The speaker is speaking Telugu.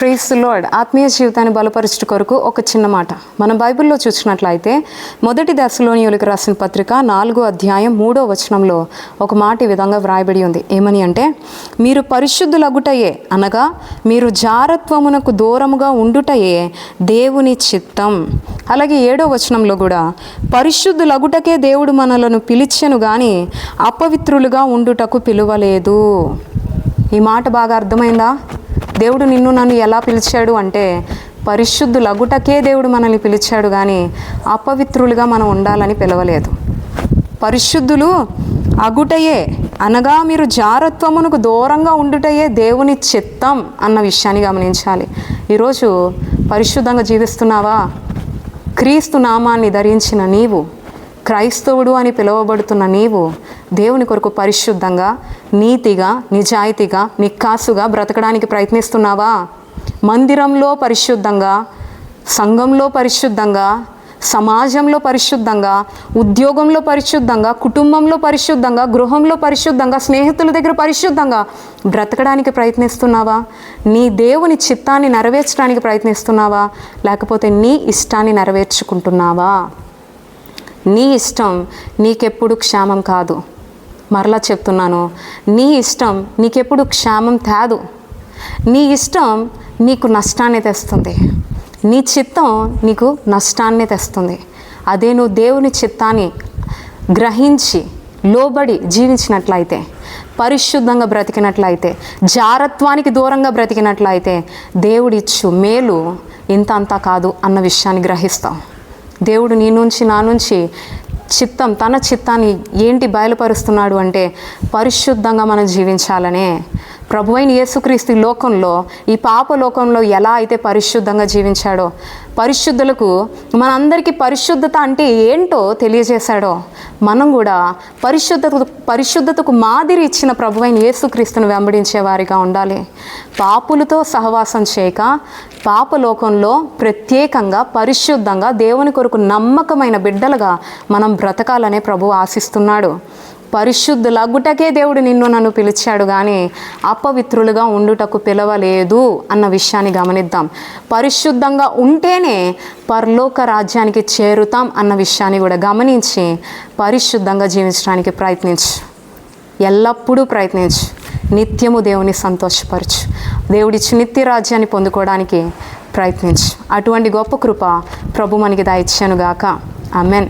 ప్రేస్ లార్డ్ ఆత్మీయ జీవితాన్ని బలపరచుట కొరకు ఒక చిన్న మాట. మనం బైబిల్లో చూసినట్లయితే మొదటి దశలోనియులకు రాసిన పత్రిక నాలుగో అధ్యాయం మూడో వచనంలో ఒక మాట ఈ విధంగా వ్రాయబడి ఉంది. ఏమని అంటే మీరు పరిశుద్ధులగుటయే అనగా మీరు జారత్వమునకు దూరముగా ఉండుటయే దేవుని చిత్తం. అలాగే ఏడో వచనంలో కూడా పరిశుద్ధులగుటకే దేవుడు మనలను పిలిచెను కానీ అపవిత్రులుగా ఉండుటకు పిలువలేదు. ఈ మాట బాగా అర్థమైందా? దేవుడు నిన్ను నన్ను ఎలా పిలిచాడు అంటే పరిశుద్ధులగుటకే దేవుడు మనల్ని పిలిచాడు కానీ అపవిత్రులుగా మనం ఉండాలని పిలవలేదు. పరిశుద్ధులు అగుటయే అనగా మీరు జారత్వమునకు దూరంగా ఉండుటయే దేవుని చిత్తం అన్న విషయాన్ని గమనించాలి. ఈరోజు పరిశుద్ధంగా జీవిస్తున్నావా? క్రీస్తు నామాన్ని ధరించిన నీవు క్రైస్తవుడు అని పిలువబడుతున్న నీవు దేవుని కొరకు పరిశుద్ధంగా నీతిగా నిజాయితీగా నిక్కాసుగా బ్రతకడానికి ప్రయత్నిస్తున్నావా? మందిరంలో పరిశుద్ధంగా సంఘంలో పరిశుద్ధంగా సమాజంలో పరిశుద్ధంగా ఉద్యోగంలో పరిశుద్ధంగా కుటుంబంలో పరిశుద్ధంగా గృహంలో పరిశుద్ధంగా స్నేహితుల దగ్గర పరిశుద్ధంగా బ్రతకడానికి ప్రయత్నిస్తున్నావా? నీ దేవుని చిత్తాన్ని నెరవేర్చడానికి ప్రయత్నిస్తున్నావా? లేకపోతే నీ ఇష్టాన్ని నెరవేర్చుకుంటున్నావా? నీ ఇష్టం నీకెప్పుడు క్షేమం కాదు. మరలా చెప్తున్నాను. నీ ఇష్టం నీకెప్పుడు క్షేమం తేదు. నీ ఇష్టం నీకు నష్టాన్ని తెస్తుంది. నీ చిత్తం నీకు నష్టాన్ని తెస్తుంది. అదే నువ్వు దేవుని చిత్తాన్ని గ్రహించి లోబడి జీవించినట్లయితే పరిశుద్ధంగా బ్రతికినట్లయితే జారత్వానికి దూరంగా బ్రతికినట్లయితే దేవుడిచ్చు మేలు ఇంత అంతా కాదు అన్న విషయాన్ని గ్రహిస్తాం. దేవుడు నీ నుంచి నా నుంచి చిత్తం తన చిత్తాన్ని ఏంటి బయలుపరుస్తున్నాడు అంటే పరిశుద్ధంగా మనం జీవించాలనే ప్రభు అయిన యేసుక్రీస్తు లోకంలో ఈ పాప లోకంలో ఎలా అయితే పరిశుద్ధంగా జీవించాడో పరిశుద్ధులకు మనందరికీ పరిశుద్ధత అంటే ఏంటో తెలియజేశాడో మనం కూడా పరిశుద్ధత పరిశుద్ధతకు మాదిరి ఇచ్చిన ప్రభు అయిన యేసుక్రీస్తును వెంబడించే వారిగా ఉండాలి. పాపులతో సహవాసం చేయక పాపలోకంలో ప్రత్యేకంగా పరిశుద్ధంగా దేవుని కొరకు నమ్మకమైన బిడ్డలుగా మనం బ్రతకాలనే ప్రభు ఆశిస్తున్నాడు. పరిశుద్ధులగుటకే దేవుడు నిన్ను నన్ను పిలిచాడు కానీ అపవిత్రులుగా ఉండుటకు పిలవలేదు అన్న విషయాన్ని గమనిద్దాం. పరిశుద్ధంగా ఉంటేనే పరలోక రాజ్యానికి చేరుతాం అన్న విషయాన్ని కూడా గమనించి పరిశుద్ధంగా జీవించడానికి ప్రయత్నించు. ఎల్లప్పుడూ ప్రయత్నించు. నిత్యము దేవుని సంతోషపరచు. దేవుడిచ్చి నిత్య రాజ్యాన్ని పొందుకోవడానికి ప్రయత్నించు. అటువంటి గొప్ప కృప ప్రభు మనకి దాయిచ్చానుగాక ఆమెన్.